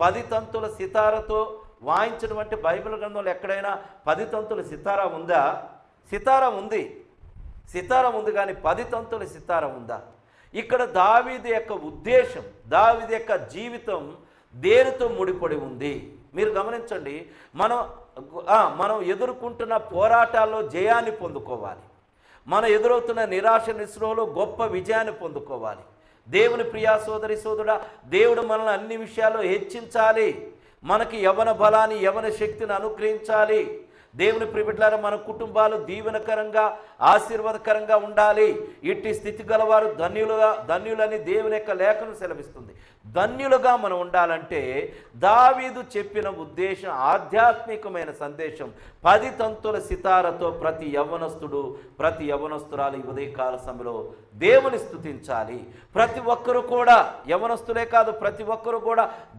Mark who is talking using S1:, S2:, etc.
S1: పది తంతుల సితారతో వాయించడం అంటే బైబిల్ గ్రంథంలో ఎక్కడైనా పది తంతుల సితారా ఉందా? సితారా ఉంది. సితారం ఉంది కానీ పది తంతుల సితారం ఉందా? ఇక్కడ దావీది యొక్క ఉద్దేశం దావీది యొక్క జీవితం దేనితో ముడిపడి ఉంది? మీరు గమనించండి మనం మనం ఎదుర్కొంటున్న పోరాటాల్లో జయాన్ని పొందుకోవాలి. మనం ఎదురవుతున్న నిరాశ నిస్రోలో గొప్ప విజయాన్ని పొందుకోవాలి. దేవుని ప్రియా సోదరి సోదరుడా దేవుడు మనల్ని అన్ని విషయాల్లో హెచ్చించాలి. మనకి యవన బలాన్ని యవన శక్తిని అనుగ్రహించాలి. దేవుని ప్రిబిడ్లారా మన కుటుంబాలు దీవెనకరంగా ఆశీర్వాదకరంగా ఉండాలి. ఇట్టి స్థితి గలవారు ధన్యులుగా ధన్యులని దేవుని యొక్క లేఖను సెలవిస్తుంది. ధన్యులుగా మనం ఉండాలంటే దావీదు చెప్పిన ఉద్దేశం ఆధ్యాత్మికమైన సందేశం పది తంతుల సితారతో ప్రతి యవ్వనస్తుడు ప్రతి యవ్వనస్తురాలు ఈ ఉదయకాల సమయంలో దేవుని స్థుతించాలి. ప్రతి ఒక్కరు కూడా యవనస్తులే కాదు ప్రతి ఒక్కరు కూడా